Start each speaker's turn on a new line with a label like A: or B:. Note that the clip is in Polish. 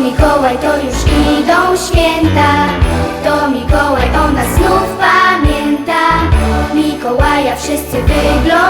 A: Mikołaj to już idą święta. To Mikołaj o nas znów pamięta. Mikołaja wszyscy wyglądają.